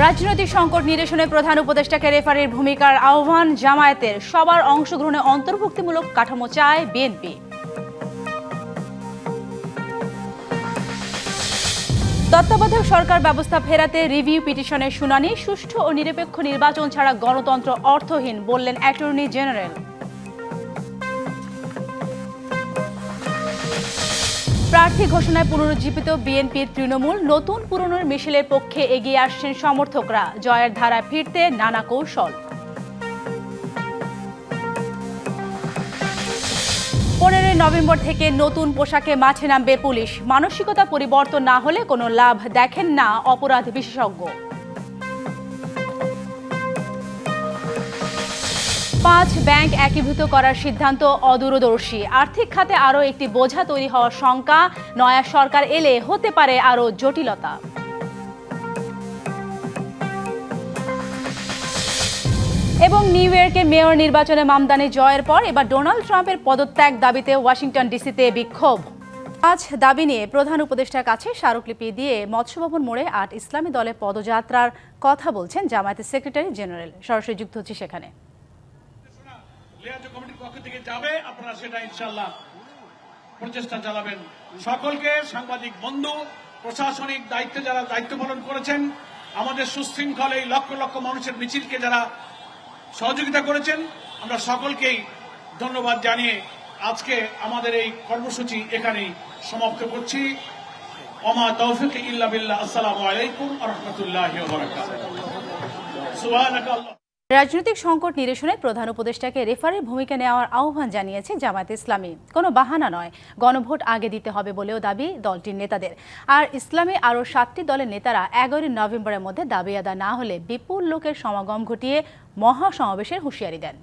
রাজনৈতিক সংকট নিরসনে প্রধান উপদেষ্টাকে রেফারির ভূমিকার আহ্বান জামায়াতের। সবার অংশগ্রহণে অন্তর্ভুক্তিমূলক কাঠামো চায় বিএনপি। তত্ত্বাবধায়ক সরকার ব্যবস্থা ফেরাতে রিভিউ পিটিশনের শুনানি, সুষ্ঠু ও নিরপেক্ষ নির্বাচন ছাড়া গণতন্ত্র অর্থহীন, বললেন অ্যাটর্নি জেনারেল। প্রার্থী ঘোষণায় পুনরুজ্জীবিত বিএনপির তৃণমূল, নতুন পুরনোর মিশেলের পক্ষে এগিয়ে আসছেন সমর্থকরা। জয়ের ধারায় ফিরতে নানা কৌশল। পনেরোই নভেম্বর থেকে নতুন পোশাকে মাঠে নামবে পুলিশ। মানসিকতা পরিবর্তন না হলে কোনো লাভ দেখেন না অপরাধ বিশেষজ্ঞ। পাঁচ ব্যাংক একীভূত করার সিদ্ধান্ত অদূরদর্শী। আর্থিক খাতে আরও একটি বোঝা তৈরি হওয়ার শঙ্কা, নয়া সরকার এলে হতে পারে আরও জটিলতা। এবং নিউ ইয়র্কে মেয়র নির্বাচনে মামদানি জয়ের পর এবার ডোনাল্ড ট্রাম্পের পদত্যাগ দাবিতে ওয়াশিংটন ডিসিতে বিক্ষোভ। আজ দাবি নিয়ে প্রধান উপদেষ্টার কাছে স্মারকলিপি দিয়ে মৎস্যভবন মোড়ে আট ইসলামী দলের পদযাত্রার কথা বলছেন জামায়াতের সেক্রেটারি জেনারেল। সরাসরি যুক্ত হচ্ছে সেখানে। লিয়াজো কমিটির পক্ষ থেকে যাবে, আপনারা সেটা ইনশাল্লাহ প্রচেষ্টা চালাবেন। সকলকে সাংবাদিক বন্ধু, প্রশাসনিক দায়িত্বে যারা দায়িত্ব পালন করেছেন, আমাদের সুশৃঙ্খল এই লক্ষ লক্ষ মানুষের মিছিলকে যারা সহযোগিতা করেছেন, আমরা সকলকেই ধন্যবাদ জানিয়ে আজকে আমাদের এই কর্মসূচি এখানেই সমাপ্ত করছি। অমা তৌফিক ইল্লা বিল্লাহ। আসসালামু আলাইকুম আ রহমতুল্লাহ সুবহানাকাল্লাহ। রাজনৈতিক সংকট নিরসনে প্রধান উপদেষ্টাকে রেফারের ভূমিকা নেওয়ার আহ্বান জানিয়েছে জামায়াত ইসলামী। কোনো বাহানা নয়, গণভোট আগে দিতে হবে বলেও দাবি দলটির নেতাদের। আর ইসলামী আরও সাতটি দলের নেতারা এগারোই নভেম্বরের মধ্যে দাবি আদা না হলে বিপুল লোকের সমাগম ঘটিয়ে মহাসমাবেশের হুঁশিয়ারি দেন।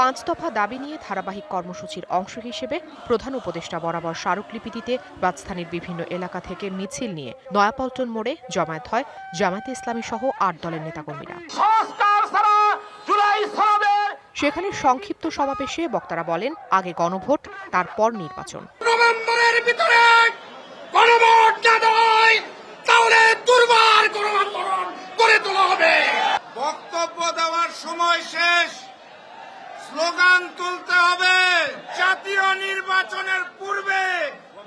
পাঁচ দফা দাবি নিয়ে ধারাবাহিক কর্মসূচির অংশ হিসেবে প্রধান উপদেষ্টা বরাবর স্মারকলিপি দিতে রাজধানীর বিভিন্ন এলাকা থেকে মিছিল নিয়ে নয়াপল্টন মোড়ে জমায়েত হয় জামায়াতে ইসলামী সহ আট দলের নেতাকর্মীরা। সেখানে সংক্ষিপ্ত সমাবেশে বক্তারা বলেন আগে গণভোট তারপর নির্বাচন। নভেম্বরের ভিতরে গণভোট না দেয় তাহলে দুর্বার কোনো করে তোলা হবে। বক্তব্য দেওয়ার সময় শেষ। স্লোগান তুলতে হবে। জাতীয় নির্বাচনের পূর্বে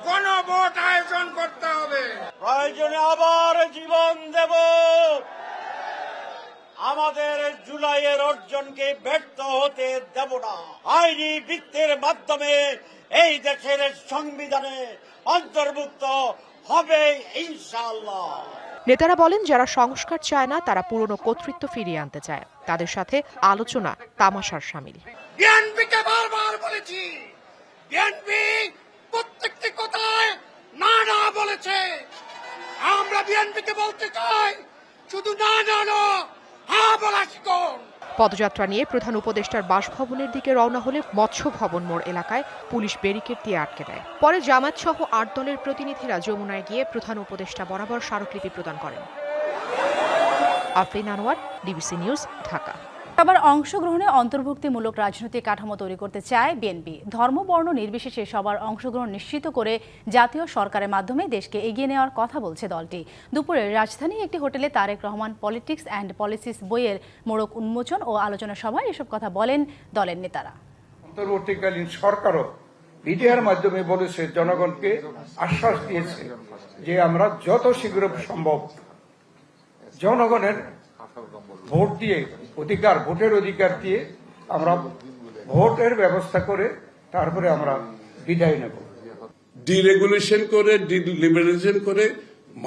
গণভোট আয়োজন করতে হবে। প্রয়োজনে আবার জীবন দেব। আমাদের জুলাইয়ের অর্জনকে ব্যর্থ হতে দেব না। আইনি বৃত্তের মাধ্যমে এই দেশের সংবিধানে অন্তর্ভুক্ত হবে ইনশাআল্লাহ। নেতারা বলেন যারা সংস্কার চায় না তারা পুরনো কর্তৃত্ব ফিরিয়ে আনতে চায়। তাদের সাথে আলোচনা তামাশার সামিল। বিএনপিকে বারবার বলেছি, বিএনপি প্রত্যেকটি কথায় না না বলেছে। আমরা বিএনপিকে বলতে চাই, শুধু না না না হ্যাঁ বলা শিখুন পদযাত্রা নিয়ে প্রধান উপদেষ্টার বাসভবনের দিকে রওনা হলে মৎস্য ভবন মোড় এলাকায় পুলিশ ব্যারিকেড দিয়ে আটকে দেয়। পরে জামাত সহ আট দলের প্রতিনিধিরা যমুনায় গিয়ে প্রধান উপদেষ্টা বরাবর স্মারকলিপি প্রদান করেন। Afrin Anwar DBC news, Dhaka. আবার অংশগ্রহণে অন্তর্ভুক্তিমূলক রাজনৈতিক কাঠামো তৈরি করতে চায় বিএনপি। ধর্মবর্ণ নির্বিশেষে সবার অংশগ্রহণ নিশ্চিত করে জাতীয় সরকারের মাধ্যমে দেশকে এগিয়ে নেওয়ার কথা বলছে দলটি। দুপুরে রাজধানীর একটি হোটেলে Tarek Rahman politics and policies বইয়ের মোড়ক উন্মোচন ও আলোচনা সভায় এসব কথা বলেন দলের নেতারা। অন্তর্বর্তীকালীন সরকারও মিডিয়ার মাধ্যমে বলেছে, জনগণকে আশ্বাস দিয়েছে যে আমরা যত শীঘ্র সম্ভব জনগণের ভোট দিয়ে অধিকার, ভোটের অধিকার দিয়ে আমরা ভোটের ব্যবস্থা করে তারপরে আমরা বিদায় নেব। ডিরেগুলেশন করে ডিলিবারেশন করে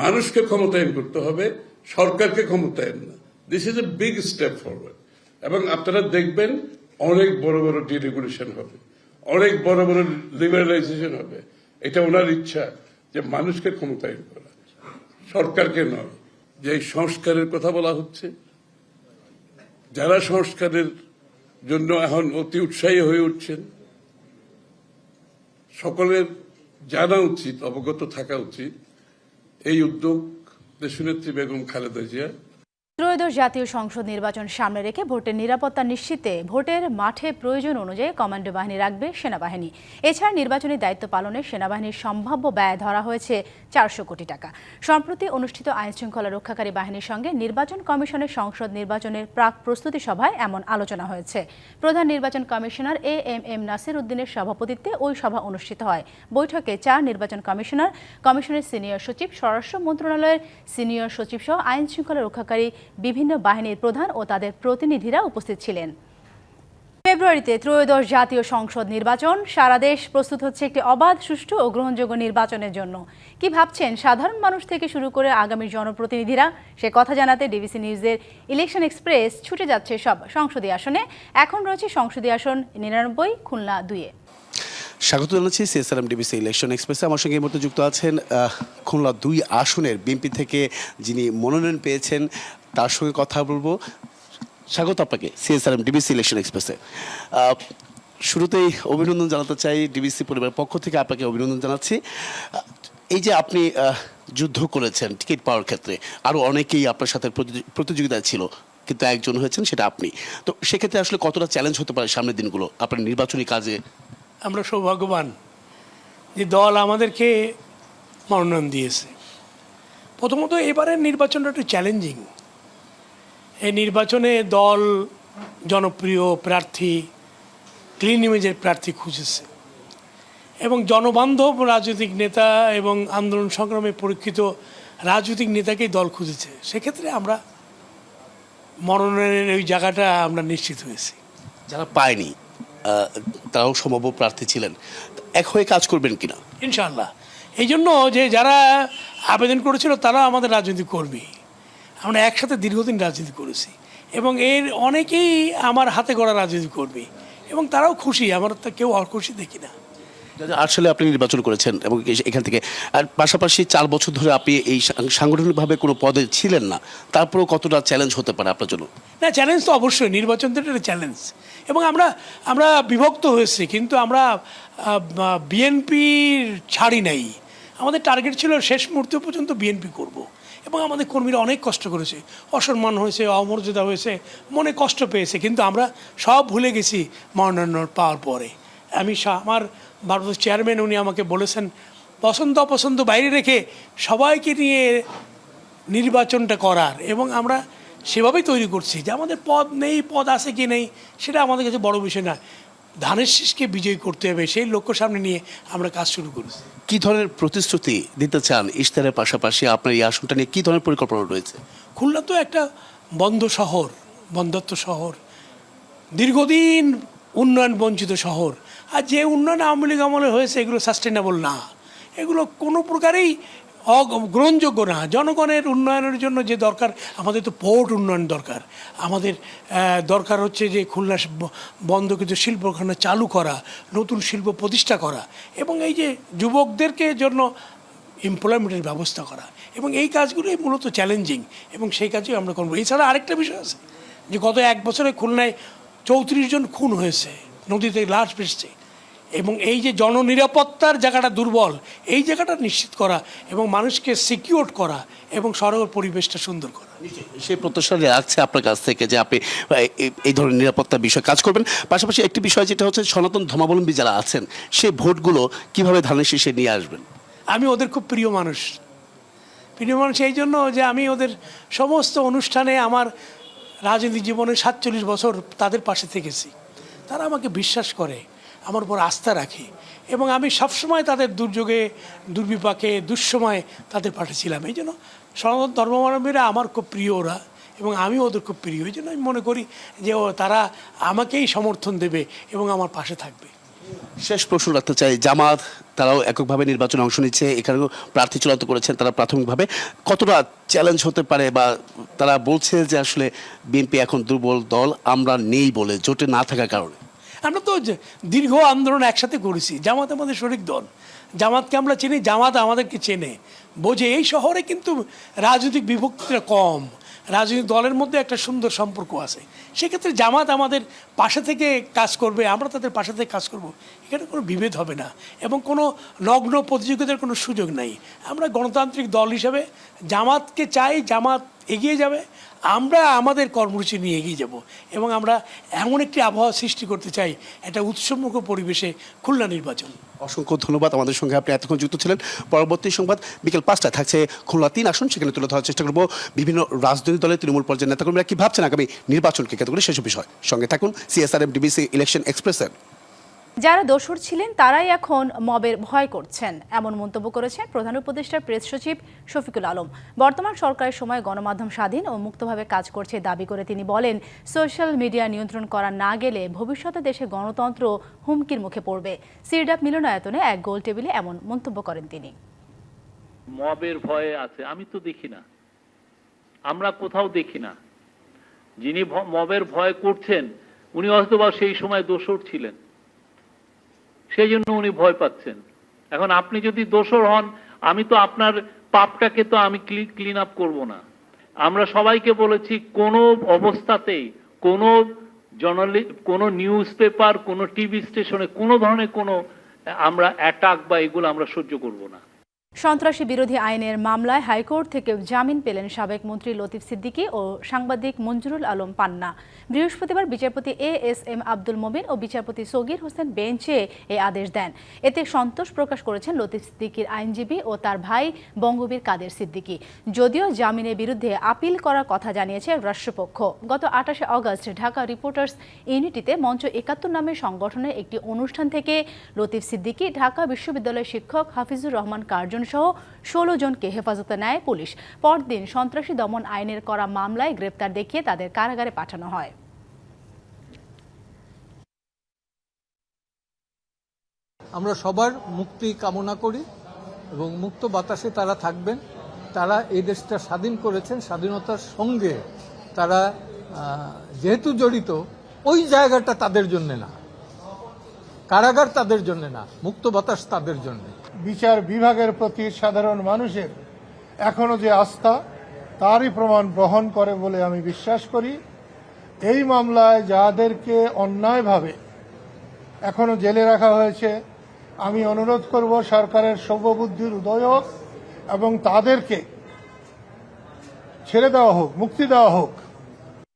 মানুষকে ক্ষমতায়ন করতে হবে, সরকারকে ক্ষমতায়ন না। This is a big step forward এবং আপনারা দেখবেন অনেক বড় বড় ডিরেগুলেশন হবে, অনেক বড় বড় লিবারালাইজেশন হবে। এটা ওনার ইচ্ছা যে মানুষকে ক্ষমতায়ন করা। সরকারকে নয়, যে সংস্কারের কথা বলা হচ্ছে। যারা সংস্কারের জন্য এখন অতি উৎসাহী হয়ে উঠছেন, সকলের জানা উচিত, অবগত থাকা উচিত। এই উদ্যোগ দেশনেত্রী বেগম খালেদা জিয়া ত্রয়োদশ জাতীয় সংসদ নির্বাচন সামনে রেখে ভোটের নিরাপত্তা নিশ্চিতে ভোটের মাঠে প্রয়োজন অনুযায়ী কমান্ডো বাহিনী রাখবে সেনাবাহিনী। এছাড়া নির্বাচনী দায়িত্ব পালনে সেনাবাহিনীর সম্ভাব্য ব্যয় ধরা হয়েছে চারশো কোটি টাকা। সম্প্রতি অনুষ্ঠিত আইনশৃঙ্খলা রক্ষাকারী বাহিনীর সঙ্গে নির্বাচন কমিশনের সংসদ নির্বাচনের প্রাক প্রস্তুতি সভায় এমন আলোচনা হয়েছে। প্রধান নির্বাচন commissioner A M M Nasir উদ্দিনের সভাপতিত্বে ওই সভা অনুষ্ঠিত হয়। বৈঠকে চার নির্বাচন কমিশনার, কমিশনের সিনিয়র সচিব, স্বরাষ্ট্র মন্ত্রণালয়ের সিনিয়র সচিব সহ আইন শৃঙ্খলা রক্ষাকারী বিভিন্ন বাহিনীর প্রধান ও তাদের প্রতিনিধিরা উপস্থিত ছিলেন। ফেব্রুয়ারিতে ত্রয়োদশ জাতীয় সংসদ নির্বাচন। সারা দেশ প্রস্তুত হচ্ছে একটি অবাধ, সুষ্ঠু ও গ্রহণযোগ্য নির্বাচনের জন্য। কি ভাবছেন সাধারণ মানুষ থেকে শুরু করে আগামী জনপ্রতিনিধিরা? সে কথা জানাতে ডিবিসি নিউজের ইলেকশন এক্সপ্রেস ছুটে যাচ্ছে সব সংসদীয় আসনে। এখন রয়েছে সংসদীয় আসন নিরানব্বই, খুলনা দুইয়ে। স্বাগত জানাচ্ছি সিএসআরএম ডিবিসি ইলেকশন এক্সপ্রেসে। আমার সঙ্গে এই মুহূর্তে যুক্ত আছেন খুলনা দুই আসনের বিএনপি থেকে যিনি মনোনয়ন পেয়েছেন তার সঙ্গে কথা বলব। স্বাগত আপনাকে সিএসআরএম ডিবিসি ইলেকশন এক্সপ্রেসে শুরুতেই অভিনন্দন জানাতে চাই ডিবিসি পরিবারের পক্ষ থেকে, আপনাকে অভিনন্দন জানাচ্ছি। এই যে আপনি যুদ্ধ করেছেন টিকিট পাওয়ার ক্ষেত্রে আরও অনেকেই আপনার সাথে প্রতিযোগি- প্রতিযোগিতায় ছিল, কিন্তু একজন হয়েছেন সেটা আপনি। তো সেক্ষেত্রে আসলে কতটা চ্যালেঞ্জ হতে পারে সামনের দিনগুলো, আপনার নির্বাচনী কাজে? আমরা সৌভাগ্যবান যে দল আমাদেরকে মনোনয়ন দিয়েছে। প্রথমত এবারের নির্বাচনটা একটু চ্যালেঞ্জিং এই নির্বাচনে দল জনপ্রিয় প্রার্থী ক্লিন ইমেজের প্রার্থী খুঁজেছে। এবং জনবান্ধব রাজনৈতিক নেতা এবং আন্দোলন সংগ্রামে পরীক্ষিত রাজনৈতিক নেতাকেই দল খুঁজেছে। সেক্ষেত্রে আমরা মনোনয়নের ওই জায়গাটা আমরা নিশ্চিত হয়েছি। যারা পায়নি তারাও সম্ভাব্য প্রার্থী ছিলেন। এক হয়ে কাজ করবেন কিনা? ইনশাল্লাহ এই জন্য যে যারা আবেদন করেছিল তারা আমাদের রাজনৈতিক কর্মী। আমরা একসাথে দীর্ঘদিন রাজনীতি করেছি। এবং এর অনেকেই আমার হাতে গড়া রাজনীতি করবে। এবং তারাও খুশি আমার তো কেউ আর খুশি দেখি না। আট সালে আপনি নির্বাচন করেছেন এবং এখান থেকে। আর পাশাপাশি চার বছর ধরে আপনি এই সাংগঠনিকভাবে কোনো পদে ছিলেন না। তারপরেও কতটা চ্যালেঞ্জ হতে পারে আপনার জন্য? না চ্যালেঞ্জ তো অবশ্যই নির্বাচন তো একটা চ্যালেঞ্জ এবং আমরা আমরা বিভক্ত হয়েছি কিন্তু আমরা বিএনপির ছাড়ি নাই। আমাদের টার্গেট ছিল শেষ মুহূর্ত পর্যন্ত বিএনপি করব। এবং আমাদের কর্মীরা অনেক কষ্ট করেছে। অসম্মান হয়েছে, অমর্যাদা হয়েছে, মনে কষ্ট পেয়েছে, কিন্তু আমরা সব ভুলে গেছি মনোনয়ন পাওয়ার পরে। আমি আমার ভারতের চেয়ারম্যান উনি আমাকে বলেছেন, পছন্দ, অপছন্দ বাইরে রেখে সবাইকে নিয়ে নির্বাচনটা করার। এবং আমরা সেভাবেই তৈরি করছি যে আমাদের পদ নেই, পদ আছে কি নেই, সেটা আমাদের কাছে বড় বিষয় না। ধানের শীষকে বিজয়ী করতে হবে সেই লক্ষ্য সামনে নিয়ে আমরা কাজ শুরু করেছি কি ধরনের প্রতিশ্রুতি দিতে চান ইশতেহারের পাশাপাশি আপনার এই আসনটা নিয়ে? কি ধরনের পরিকল্পনা রয়েছে? খুলনা তো একটা বন্ধ শহর বন্ধত্ব শহর দীর্ঘদিন উন্নয়ন বঞ্চিত শহর। আর যে উন্নয়ন আওয়ামী লীগ আমলে হয়েছে এগুলো সাস্টেনেবল না। এগুলো কোনো প্রকারেই অগ- গ্রহণযোগ্য না। জনগণের উন্নয়নের জন্য যে দরকার, আমাদের তো পোর্ট উন্নয়ন দরকার। আমাদের দরকার হচ্ছে যে খুলনা ব- বন্ধকৃত শিল্পখানা চালু করা, নতুন শিল্প প্রতিষ্ঠা করা এবং এই যে যুবকদেরকে জন্য এমপ্লয়মেন্টের ব্যবস্থা করা এবং এই কাজগুলোই মূলত চ্যালেঞ্জিং এবং সেই কাজই আমরা করব। এছাড়া আরেকটা বিষয় আছে যে গত এক বছরে খুলনায় চৌত্রিশ জন খুন হয়েছে, নদীতে লাশ ভেসছে। এবং এই যে জননিরাপত্তার জায়গাটা দুর্বল এই জায়গাটা নিশ্চিত করা এবং মানুষকে সিকিউর করা এবং সরল পরিবেশটা সুন্দর করা। সেই প্রত্যাশা রাখছে আপনার কাছ থেকে যে আপনি এই ধরনের নিরাপত্তা বিষয়ে কাজ করবেন। পাশাপাশি একটি বিষয় যেটা হচ্ছে সনাতন ধর্মাবলম্বী যারা আছেন সেই ভোটগুলো কীভাবে ধানের শীষে নিয়ে আসবেন? আমি ওদের খুব প্রিয় মানুষ। প্রিয় মানুষ এই জন্য যে আমি ওদের সমস্ত অনুষ্ঠানে আমার রাজনীতি জীবনে সাতচল্লিশ বছর তাদের পাশে থেকেছি। তারা আমাকে বিশ্বাস করে। আমার উপর আস্থা রাখে। এবং আমি সবসময় তাদের দুর্যোগে, দুর্বিপাকে, দুঃসময়ে তাদের পাশে ছিলাম এই জন্য সনাতন ধর্মাবলম্বীরা আমার খুব প্রিয় ওরা এবং আমি ওদের খুব প্রিয়। এই জন্য আমি মনে করি যে, ও তারা আমাকেই সমর্থন দেবে এবং আমার পাশে থাকবে। শেষ প্রশ্ন রাখতে চাই, জামাত তারাও এককভাবে নির্বাচনে অংশ নিচ্ছে, এখানেও প্রার্থী চূড়ান্ত করেছেন তারা প্রাথমিকভাবে। কতটা চ্যালেঞ্জ হতে পারে বা তারা বলছে যে আসলে বিএনপি এখন দুর্বল দল, আমরা নেই বলে, জোটে না থাকার কারণে? আমরা তো দীর্ঘ আন্দোলন একসাথে করেছি, জামাত আমাদের শরিক দল। জামাতকে আমরা চিনি, জামাত আমাদেরকে চেনে। বোঝে এই শহরে কিন্তু রাজনৈতিক বিভক্তিটা কম, রাজনৈতিক দলের মধ্যে একটা সুন্দর সম্পর্ক আছে। সেক্ষেত্রে জামাত আমাদের পাশে থেকে কাজ করবে, আমরা তাদের পাশে থেকে কাজ করব, এখানে কোনো বিভেদ হবে না। এবং কোনো নগ্ন প্রতিযোগিতার কোনো সুযোগ নাই। আমরা গণতান্ত্রিক দল হিসেবে জামাতকে চাই, জামাত এগিয়ে যাবে আমরা আমাদের কর্মসূচি নিয়ে এগিয়ে যাব এবং আমরা এমন একটি আবহাওয়া সৃষ্টি করতে চাই একটা উৎসবমুখ পরিবেশে খুলনা নির্বাচন। অসংখ্য ধন্যবাদ আমাদের সঙ্গে আপনি এতক্ষণ যুক্ত ছিলেন। পরবর্তী সংবাদ বিকেল পাঁচটায় থাকছে খুলনা তিন আসন, সেখানে তুলে ধরার চেষ্টা করব বিভিন্ন রাজনৈতিক দলের তৃণমূল পর্যায়ের নেতাকর্মীরা কি ভাবছেন আগামী নির্বাচনকে কেন্দ্র করে সেসব বিষয়। সঙ্গে থাকুন সিএসআরএম ডিবিসি ইলেকশন এক্সপ্রেসের যারা দোষর ছিলেন, তারাই এখন মবের ভয় করছেন, এমন মন্তব্য করেছেন প্রধান উপদেষ্টার প্রেস সচিব শফিকুল আলম। বর্তমান সরকারের সময় গণমাধ্যম স্বাধীন ও মুক্তভাবে কাজ করছে দাবি করে তিনি বলেন, সোশ্যাল মিডিয়া নিয়ন্ত্রণ করা না গেলে ভবিষ্যতে দেশে গণতন্ত্র হুমকির মুখে পড়বে। সিরডাপ মিলনায়তনে এক গোল টেবিলে এমন মন্তব্য করেন তিনি। মবের ভয়ে আছে, আমি তো দেখি না। আমরা কোথাও দেখি না। যিনি মবের ভয় করছেন, উনি হয়তোবা সেই সময় দোষর ছিলেন। সেই জন্য উনি ভয় পাচ্ছেন। এখন আপনি যদি দোষর হন, আমি তো আপনার পাপটাকে তো আমি ক্লিন আপ করব না। আমরা সবাইকে বলেছি, কোনো অবস্থাতেই কোনো জার্নালি কোনো নিউজ পেপার কোনো টিভি স্টেশনে কোনো ধরনের কোনো, আমরা অ্যাটাক বা এগুলো আমরা সহ্য করব না। সন্ত্রাসী বিরোধী আইনের মামলায় হাইকোর্ট থেকে জামিন পেলেন সাবেক মন্ত্রী লতিফ সিদ্দিকী ও সাংবাদিক মঞ্জুরুল আলম পান্না। বৃহস্পতিবার বিচারপতি A S M Abdul Mobin ও বিচারপতি সগির হোসেন বেঞ্চে এই আদেশ দেন। এতে সন্তোষ প্রকাশ করেছেন লতিফ সিদ্দিকীর আইনজীবী ও তার ভাই বঙ্গবীর কাদের সিদ্দিকী। যদিও জামিনের বিরুদ্ধে আপিল করার কথা জানিয়েছে রাষ্ট্রপক্ষ। গত আঠাশে অগস্ট ঢাকা রিপোর্টার্স ইউনিটিতে মঞ্চ একাত্তর নামের সংগঠনের একটি অনুষ্ঠান থেকে লতিফ সিদ্দিকী ঢাকা বিশ্ববিদ্যালয়ের শিক্ষক হাফিজুর রহমান কার্জন সহ ষোলো জনকে হেফাজতে নেয় পুলিশ। পরদিন সন্ত্রাসী দমন আইনের করা মামলায় গ্রেপ্তার দেখিয়ে তাদের কারাগারে পাঠানো হয়। আমরা সবার মুক্তি কামনা করি এবং মুক্ত বাতাসে তারা থাকবেন। তারা এই দেশটা স্বাধীন করেছেন, স্বাধীনতার সঙ্গে তারা যেহেতু জড়িত, ওই জায়গাটা তাদের জন্য না। কারাগার তাদের জন্য না, মুক্ত বাতাস তাদের জন্য। বিচার বিভাগের প্রতি সাধারণ মানুষের এখনও যে আস্থা, তারই প্রমাণ বহন করে বলে আমি বিশ্বাস করি। এই মামলায় যাদেরকে অন্যায়ভাবে এখনও জেলে রাখা হয়েছে, আমি অনুরোধ করব সরকারের সৌববুদ্ধির উদয় হোক এবং তাদেরকে ছেড়ে দেওয়া হোক, মুক্তি দেওয়া হোক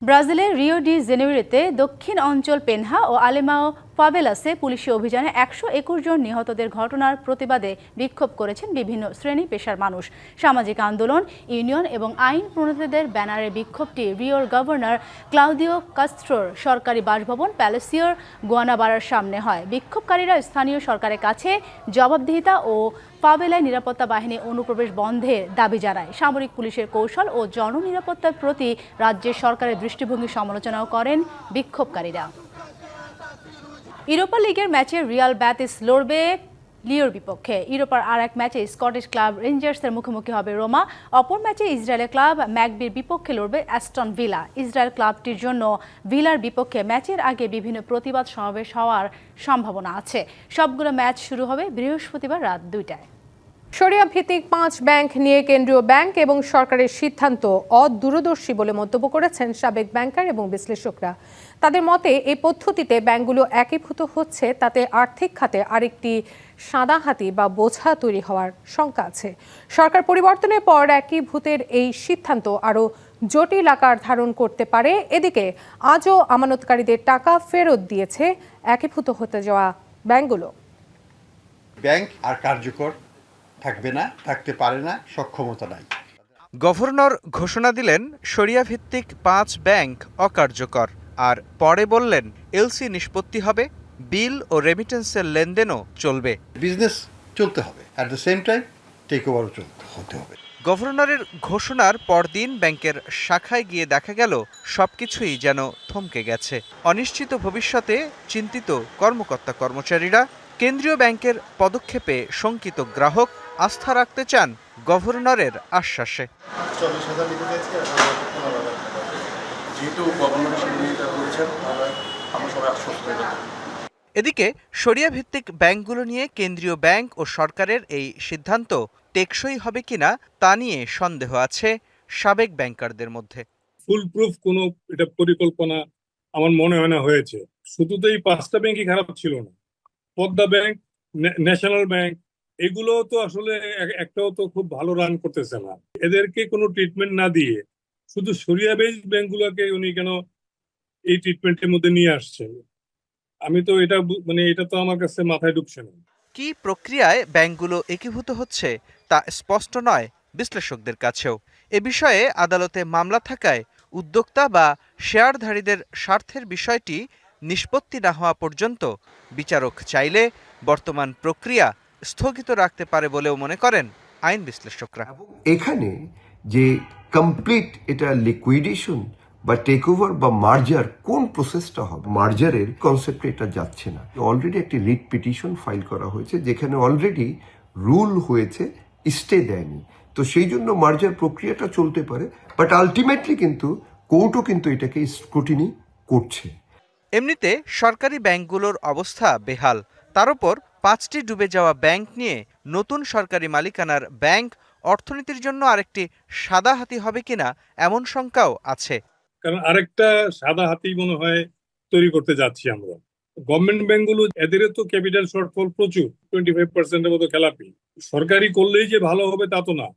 ব্রাজিলের রিও ডি জেনেরিতে দক্ষিণ অঞ্চল পেনহা ও আলেমাও পাবেলাসে পুলিশি অভিযানে একশো একুশ জন নিহতদের ঘটনার প্রতিবাদে বিক্ষোভ করেছেন বিভিন্ন শ্রেণি পেশার মানুষ। সামাজিক আন্দোলন, ইউনিয়ন এবং আইন প্রণেতাদের ব্যানারে বিক্ষোভটি রিওর গভর্নর ক্লাউদিও কাস্ট্রোর সরকারি বাসভবন প্যালেসিওর গোয়ানাবাড়ার সামনে হয়। বিক্ষোভকারীরা স্থানীয় সরকারের কাছে জবাবদিহিতা ও পাবেলায় নিরাপত্তা বাহিনী অনুপ্রবেশ বন্ধের দাবি জানায়। সামরিক পুলিশের কৌশল ও জননিরাপত্তার প্রতি রাজ্যের সরকারের দৃষ্টিভঙ্গি সমালোচনাও করেন বিক্ষোভকারীরা। ইউরোপা লিগের ম্যাচে রিয়াল ব্যাতিস লড়বে লিওর বিপক্ষে। ইউরোপার আর এক ম্যাচে স্কটিশ ক্লাব রেঞ্জার্সের মুখোমুখি হবে রোমা। অপর ম্যাচে ইসরায়েলের ক্লাব ম্যাকবির বিপক্ষে লড়বে অ্যাস্টন ভিলা। ইসরায়েল ক্লাবটির জন্য ভিলার বিপক্ষে ম্যাচের আগে বিভিন্ন প্রতিবাদ সমাবেশ হওয়ার সম্ভাবনা আছে। সবগুলো ম্যাচ শুরু হবে বৃহস্পতিবার রাত দুইটায়। সরিয়া ভিত্তিক পাঁচ ব্যাংক নিয়ে কেন্দ্রীয় ব্যাংক এবং সরকারের সিদ্ধান্ত অদূরদর্শী বলে মন্তব্য করেছেন সাবেক ব্যাংকার এবং বিশ্লেষকরা। তাদের মতে এই পদ্ধতিতে ব্যাংকগুলো একীভূত হচ্ছে, তাতে আর্থিক খাতে আরেকটি সাদাহাতি বা বোঝা তৈরি হওয়ার শঙ্কা আছে। সরকার পরিবর্তনের পর একীভূতের এই সিদ্ধান্ত আরও জটিল আকার ধারণ করতে পারে। এদিকে, আজও আমানতকারীদের টাকা ফেরত দিয়েছে একীভূত হতে যাওয়া ব্যাংকগুলো। ব্যাংক আর কার্যকর থাকবে না থাকতে পারে না সক্ষমতা নাই। গভর্নর ঘোষণা দিলেন শরিয়া ভিত্তিক পাঁচ ব্যাংক অকার্যকর। আর পরে বললেন এলসি নিষ্পত্তি হবে বিল ও রেমিটেন্সের লেনদেনও চলবে। বিজনেস চলতে হবে। At the same time take ওভারও চলতে হতে হবে। গভর্নরের ঘোষণার পরদিন ব্যাংকের শাখায় গিয়ে দেখা গেল সবকিছুই যেন থমকে গেছে। অনিশ্চিত ভবিষ্যতে চিন্তিত কর্মকর্তা কর্মচারীরা কেন্দ্রীয় ব্যাংকের পদক্ষেপে শঙ্কিত গ্রাহক আস্থা রাখতে চান গভর্নরের আশ্বাসে। এদিকে শরিয়া ভিত্তিক ব্যাংকগুলো নিয়ে কেন্দ্রীয় ব্যাংক ও সরকারের এই সিদ্ধান্ত টেকসই হবে কিনা তা নিয়ে সন্দেহ আছে সাবেক ব্যাংকারদের মধ্যে। ফুল প্রুফ কোনো এটা পরিকল্পনা আমার মনে হয় না হয়েছে। শুধু তো এই পাঁচটা ব্যাংকই খারাপ ছিল না। পদ্মা ব্যাংক ন্যাশনাল ব্যাংক এগুলো তো আসলে একটাও তো খুব ভালো রান করতেছে না। এদেরকে কোনো ট্রিটমেন্ট না দিয়ে শুধু সরিয়া বেস ব্যাংকগুলোকে উনি কেন এই ট্রিটমেন্টের মধ্যে নিয়ে আসছেন? আমি তো এটা মানে এটা তো আমার কাছে মাথায় ঢুকছে না। কি প্রক্রিয়ায় ব্যাংকগুলো একীভূত হচ্ছে তা স্পষ্ট নয় বিশ্লেষকদের কাছেও। এ বিষয়ে আদালতে মামলা থাকায় উদ্যোক্তা বা শেয়ারধারীদের স্বার্থের বিষয়টি নিষ্পত্তি না হওয়া পর্যন্ত বিচারক চাইলে বর্তমান প্রক্রিয়া স্থগিত রাখতে পারে বলেও মনে করেন আইন বিশ্লেষকরা। এখানে যে কমপ্লিট এটা লিকুইডেশন বা টেক ওভার বা মার্জার কোন প্রসেসটা হবে? মার্জারের কনসেপ্টে এটা যাচ্ছে না। অলরেডি একটি রিট পিটিশন ফাইল করা হয়েছে যেখানে অলরেডি রুল হয়েছে স্টে দেয়নি। তো সেই জন্য মার্জার প্রক্রিয়াটা চলতে পারে বাট আলটিমেটলি কিন্তু কোর্টও কিন্তু এটাকে স্ক্রুটিনি করছে। এমনিতে সরকারি ব্যাংকগুলোর অবস্থা বেহাল। তার উপর পাঁচটি ডুবে যাওয়া ব্যাংক নিয়ে নতুন সরকারি মালিকানার ব্যাংক অর্থনীতির জন্য আরেকটি সাদা হাতি হবে কিনা এমন শঙ্কাও আছে। কারণ আরেকটা সাদা হাতি মনে হয় তৈরি করতে যাচ্ছি আমরা। গভর্নমেন্ট ব্যাংকগুলো এদেরও তো ক্যাপিটাল শর্টফল প্রচুর টোয়েন্টি ফাইভ পার্সেন্টের মতো খেলাপি। সরকারি করলেই যে ভালো হবে তা তো না।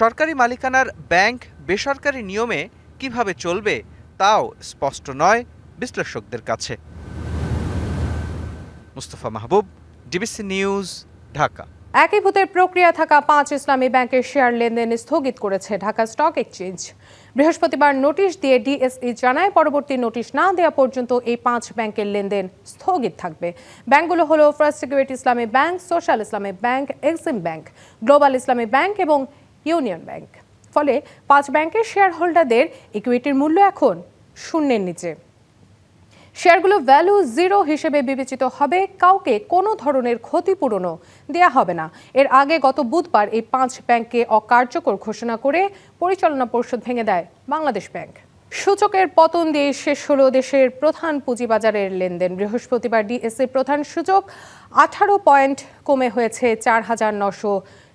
সরকারি মালিকানার ব্যাংক বেসরকারি নিয়মে কীভাবে চলবে তাও স্পষ্ট নয় বিশ্লেষকদের কাছে। Mustafa Mahbub DBC news, Dhaka. একীভূতের প্রক্রিয়া থাকা পাঁচ ইসলামী ব্যাংকের শেয়ার লেনদেন স্থগিত করেছে ঢাকা স্টক এক্সচেঞ্জ। বৃহস্পতিবার নোটিশ দিয়ে ডিএসই জানায়, পরবর্তী নোটিশ না দেওয়া পর্যন্ত এই পাঁচ ব্যাংকের লেনদেন স্থগিত থাকবে। ব্যাংকগুলো হলো first security Islami bank, social Islami bank, Exim bank, global Islami bank এবং ইউনিয়ন ব্যাংক। ফলে পাঁচ ব্যাংকের শেয়ার হোল্ডারদের ইকুইটির মূল্য এখন শূন্যের নিচে। শেয়ারগুলো ভ্যালু জিরো হিসেবে বিবেচিত হবে। কাউকে কোনো ধরনের ক্ষতিপূরণও দেয়া হবে না। এর আগে গত বুধবার এই পাঁচ ব্যাংককে অকার্যকর ঘোষণা করে পরিচালনা পরিষদ ভেঙে দেয় বাংলাদেশ ব্যাংক। সূচকের পতন দিয়ে শেষ হলো দেশের প্রধান পুঁজিবাজারের লেনদেন। বৃহস্পতিবার ডিএসসির প্রধান সূচক আঠারো পয়েন্ট কমে হয়েছে চার হাজার নশো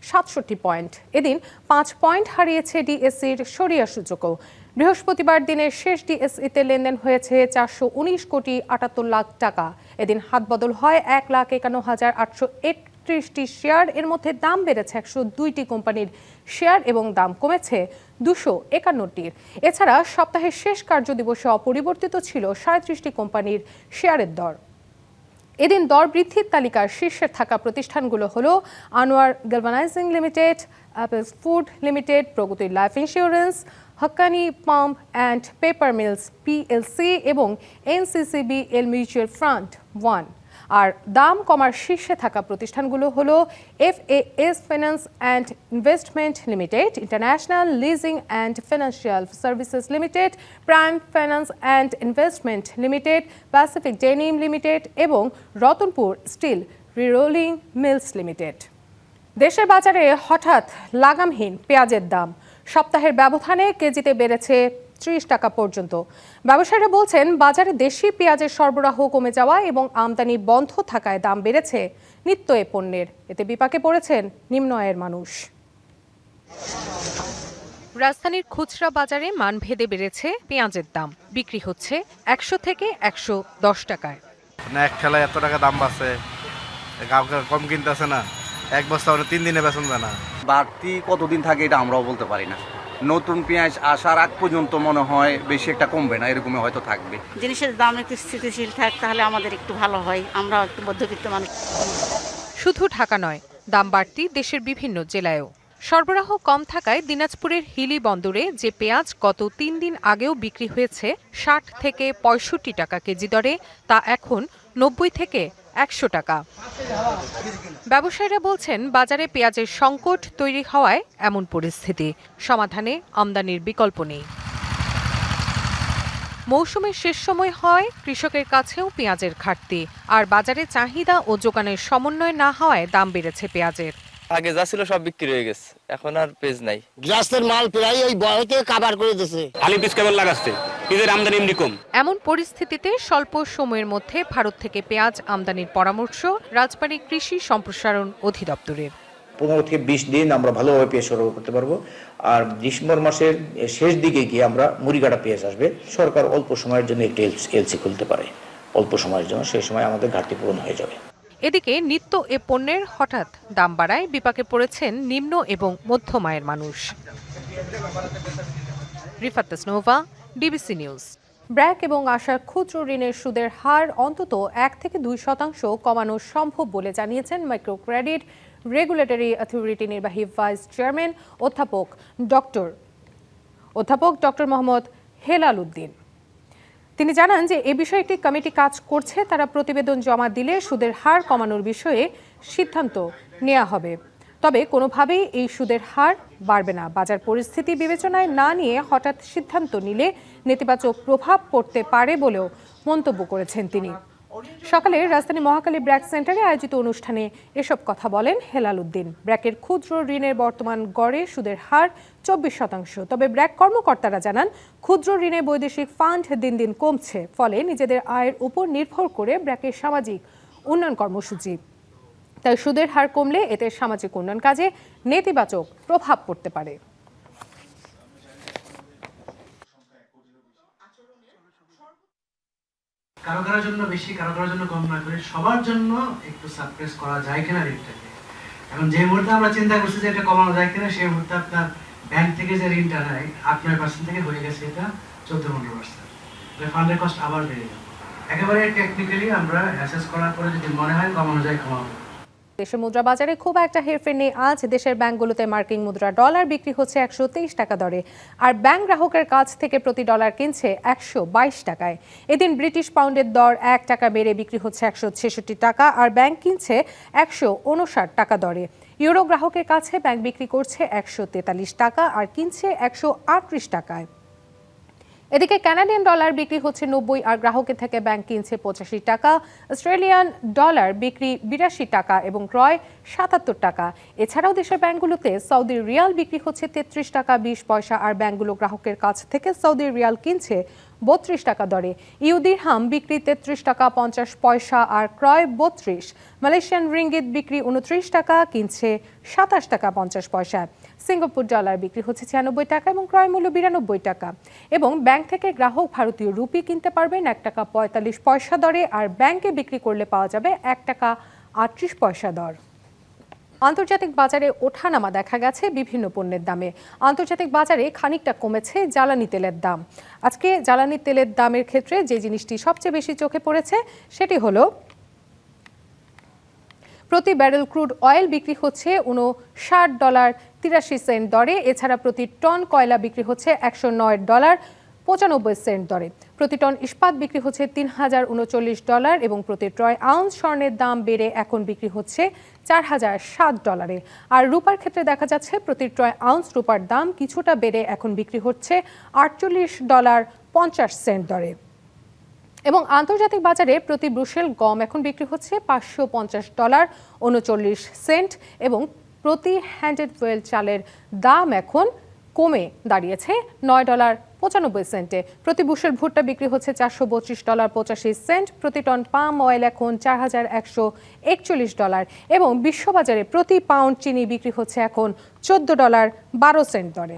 সাতষট্টি পয়েন্ট। এদিন পাঁচ পয়েন্ট হারিয়েছে ডিএসসির সরিয়া সূচকও। বৃহস্পতিবার দিনের শেষ ডিএসইতে লেনদেন হয়েছে চারশো উনিশ কোটি আটাত্তর লাখ টাকা। এদিন হাত বদল হয় এক লাখ একান্ন হাজার আটশো একত্রিশটি শেয়ার। এর মধ্যে দাম বেড়েছে একশো দুইটি কোম্পানির শেয়ার এবং দাম কমেছে দুশো একান্নটির। এছাড়া সপ্তাহের শেষ কার্যদিবসে অপরিবর্তিত ছিল সাঁত্রিশটি কোম্পানির শেয়ারের দর। এদিন দর বৃদ্ধির তালিকার শীর্ষে থাকা প্রতিষ্ঠানগুলো হলো Anwar galvanizing limited Apex food limited Pragati life insurance Hakkani pump and paper mills PLC এবং NCCB L mutual fund one আর দাম কমার শীর্ষে থাকা প্রতিষ্ঠানগুলো হলো F A S finance and investment limited international leasing and financial services limited prime finance and investment limited Pacific denim limited এবং Ratanpur steel rerolling mills limited দেশের বাজারে হঠাৎ লাগামহীন পেঁয়াজের দাম। সপ্তাহের ব্যবধানে কেজিতে বেড়েছে ত্রিশ টাকা পর্যন্ত। ব্যবসায়ীরা বলছেন বাজারে দেশি পেঁয়াজের সরবরাহ কমে যাওয়া এবং আমদানি বন্ধ থাকায় দাম বেড়েছে নিত্য এ পণ্যের। এতে বিপাকে পড়েছেন নিম্ন আয়ের মানুষ। রাজধানীর খুচরা বাজারে মানভেদে বেড়েছে পেঁয়াজের দাম। বিক্রি হচ্ছে একশো থেকে একশো দশ টাকায়। না এক ঠেলায় এত টাকা দাম বাড়ছে। কম কিনতেছে না। এক বস্তা হলে তিন দিনে বেতন যায় না। বাড়তি কতদিন থাকে এটা আমরাও বলতে পারি না। নতুন পেঁয়াজ আসার আগ পর্যন্ত মনে হয় বেশি একটা কমবে না এরকমই হয়তো থাকবে। জিনিসের দাম একটু স্থিতিশীল থাক তাহলে আমাদের একটু ভালো হয়। আমরা একটু মধ্যবিত্ত মানুষ। শুধু ঢাকা নয় দাম বাড়তি দেশের বিভিন্ন জেলায়ও। সরবরাহ কম থাকায় দিনাজপুরের হিলি বন্দরে যে পেঁয়াজ গত তিন দিন আগেও বিক্রি হয়েছে ষাট থেকে পঁয়ষট্টি টাকা কেজি দরে তা এখন নব্বই থেকে একশো টাকা। ব্যবসায়ীরা বলছেন বাজারে পেঁয়াজের সংকট তৈরি হওয়ায় এমন পরিস্থিতি। সমাধানে আমদানির বিকল্প নেই। মৌসুমের শেষ সময় হয় কৃষকের কাছেও পেঁয়াজের ঘাটতি। আর বাজারে চাহিদা ও যোগানের সমন্বয় না হওয়ায় দাম বেড়েছে পেঁয়াজের। আগে যা ছিল সব বিক্রি হয়ে গেছে। এখন আর পেজ নাই। গ্লাসের মাল প্রায় ওই বয়কে কাবার করে দিছে। আলি পিস কেবল লাগাচ্ছে। ঈদের আমদানি এমনি কম এমন পরিস্থিতিতে স্বল্প সময়ের মধ্যে ভারত থেকে পেঁয়াজ আমদানির পরামর্শ রাজবাড়ী কৃষি সম্প্রসারণ অধিদপ্তরের। পনেরো থেকে বিশ দিন আমরা ভালোভাবে পেঁয়াজ সরবরাহ করতে পারব। আর ডিসেম্বর মাসের শেষ দিকে গিয়ে আমরা মুড়িগাড়া পেঁয়াজ আসবে। সরকার অল্প সময়ের জন্য একটু এলসি খুলতে পারে। অল্প সময়ের জন্য সেই সময় আমাদের ঘাটতি পূরণ হয়ে যাবে। এদিকে নিত্য এ পণ্যের হঠাৎ দাম বাড়ায় বিপাকে পড়েছেন নিম্ন এবং মধ্যম আয়ের মানুষ। Rifat Tasnova DBC news. BRAC এবং আশার ক্ষুদ্র ঋণের সুদের হার অন্তত এক থেকে দুই শতাংশ কমানো সম্ভব বলে জানিয়েছেন মাইক্রো ক্রেডিট রেগুলেটরি অথরিটি নির্বাহী ভাইস চেয়ারম্যান অধ্যাপক ডক্টর অধ্যাপক ডক্টর মোহাম্মদ হেলাল উদ্দিন। তিনি জানান যে, এ বিষয়ে একটি কমিটি কাজ করছে। তারা প্রতিবেদন জমা দিলে সুদের হার কমানোর বিষয়ে সিদ্ধান্ত নেওয়া হবে। তবে কোনোভাবেই এই সুদের হার বাড়বে না। বাজার পরিস্থিতি বিবেচনায় না নিয়ে হঠাৎ সিদ্ধান্ত নিলে নেতিবাচক প্রভাব পড়তে পারে বলেও মন্তব্য করেছেন তিনি। সকালে রাজধানী মহাকালী ব্র্যাক সেন্টারে আয়োজিত অনুষ্ঠানে এসব কথা বলেন হেলাল উদ্দিন। ব্র্যাকের ক্ষুদ্র ঋণের বর্তমান গড়ে সুদের হার চব্বিশ শতাংশ। তবে ব্র্যাক কর্মকর্তারা জানান, ক্ষুদ্র ঋণে বৈদেশিক ফান্ড দিন দিন কমছে, ফলে নিজেদের আয়ের উপর নির্ভর করে ব্র্যাকের সামাজিক উন্নয়ন কর্মসূচি। তাই সুদের হার কমলে এতে সামাজিক উন্নয়ন কাজে নেতিবাচক প্রভাব পড়তে পারে। কারও কারোর জন্য বেশি, কারও কারোর জন্য কম না করে সবার জন্য একটু সাপ্রেস করা যায় কিনা এখন যে মুহূর্তে আমরা চিন্তা করছি যে এটা কমানো যায় কিনা, সেই মুহূর্তে আপনার ব্যাংক থেকে যে ঋণটা নেয় আট নয় পার্সেন্ট থেকে হয়ে গেছে এটা চোদ্দ পনেরো পার্সেন্ট ফান্ডের কস্ট আবার বেড়ে যাবে। একেবারে টেকনিক্যালি আমরা অ্যাসেস করার পরে যদি মনে হয় কমানো যায়, কমাবো। দেশের মুদ্রা বাজারে খুব একটা হেরফের নেই। আজ দেশের ব্যাংকগুলোতে মার্কিন মুদ্রা ডলার বিক্রি হচ্ছে একশো তেইশ টাকা দরে, আর ব্যাংক গ্রাহকের কাছ থেকে প্রতি ডলার কিনছে একশো বাইশ টাকায়। এদিন ব্রিটিশ পাউন্ডের দর এক টাকা বেড়ে বিক্রি হচ্ছে একশো ছেষট্টি টাকা, আর ব্যাংক কিনছে একশো উনষাট টাকা দরে। ইউরো গ্রাহকের কাছে ব্যাংক বিক্রি করছে একশো তেতাল্লিশ টাকা, আর কিনছে একশো আটত্রিশ টাকায়। এদিকে ক্যানাডিয়ান ডলার বিক্রি হচ্ছে নব্বই আর গ্রাহকের থেকে ব্যাংক কিনছে পঁচাশি টাকা। অস্ট্রেলিয়ান ডলার বিক্রি বিরাশি টাকা এবং ক্রয় সাতাত্তর টাকা। এছাড়াও দেশের ব্যাংকগুলোতে সৌদি রিয়াল বিক্রি হচ্ছে তেত্রিশ টাকা বিশ পয়সা, আর ব্যাংকগুলো গ্রাহকের কাছ থেকে সৌদি রিয়াল কিনছে বত্রিশ টাকা দরে। ইউদির হাম বিক্রি তেত্রিশ টাকা পঞ্চাশ পয়সা আর ক্রয় বত্রিশ। মালয়েশিয়ান রিঙ্গিত বিক্রি উনত্রিশ টাকা, কিনছে সাতাশ টাকা পঞ্চাশ পয়সা। সিঙ্গাপুর ডলার বিক্রি হচ্ছে ছিয়ানব্বই টাকা এবং ক্রয় মূল্য বিরানব্বই টাকা। এবং ব্যাংক থেকে গ্রাহক ভারতীয় রুপি কিনতে পারবেন এক টাকা পঁয়তাল্লিশ পয়সা দরে আর ব্যাংকে বিক্রি করলে পাওয়া যাবে এক টাকা আটত্রিশ পয়সা দর। আন্তর্জাতিক বাজারে ওঠানামা দেখা গেছে বিভিন্ন পণ্যের দামে। আন্তর্জাতিক বাজারে খানিকটা কমেছে জ্বালানি তেলের দাম। আজকে জ্বালানি তেলের দামের ক্ষেত্রে যে জিনিসটি সবচেয়ে বেশি চোখে পড়েছে সেটি হলো, প্রতি ব্যারেল ক্রুড অয়েল বিক্রি হচ্ছে উনষাট ডলার তিরাশি সেন্ট দরে। এছাড়া প্রতি টন কয়লা বিক্রি হচ্ছে একশো নয় ডলার পঁচানব্বই সেন্ট দরে। প্রতি টন ইস্পাত বিক্রি হচ্ছে তিন হাজার উনচল্লিশ ডলার এবং প্রতি ট্রয় আউন্স স্বর্ণের দাম বেড়ে এখন বিক্রি হচ্ছে চার হাজার সাত ডলারে। আর রূপার ক্ষেত্রে দেখা যাচ্ছে, প্রতি ট্রয় আউন্স রূপার দাম কিছুটা বেড়ে এখন বিক্রি হচ্ছে আটচল্লিশ ডলার পঞ্চাশ সেন্ট দরে। এবং আন্তর্জাতিক বাজারে প্রতি ব্রুশেল গম এখন বিক্রি হচ্ছে পাঁচশো পঞ্চাশ ডলার উনচল্লিশ সেন্ট এবং প্রতি হ্যান্ডেড ওয়েল চালের দাম এখন কমে দাঁড়িয়েছে। নয় ডলার পঁচানব্বই সেন্টে। প্রতি বুশের ভুট্টা বিক্রি হচ্ছে চারশো বত্রিশ ডলার পঁচাশি সেন্ট। প্রতি টন পাম অয়েল এখন চার হাজার একশো একচল্লিশ ডলার এবং বিশ্ববাজারে প্রতি পাউন্ড চিনি বিক্রি হচ্ছে এখন চোদ্দ ডলার বারো সেন্ট দরে।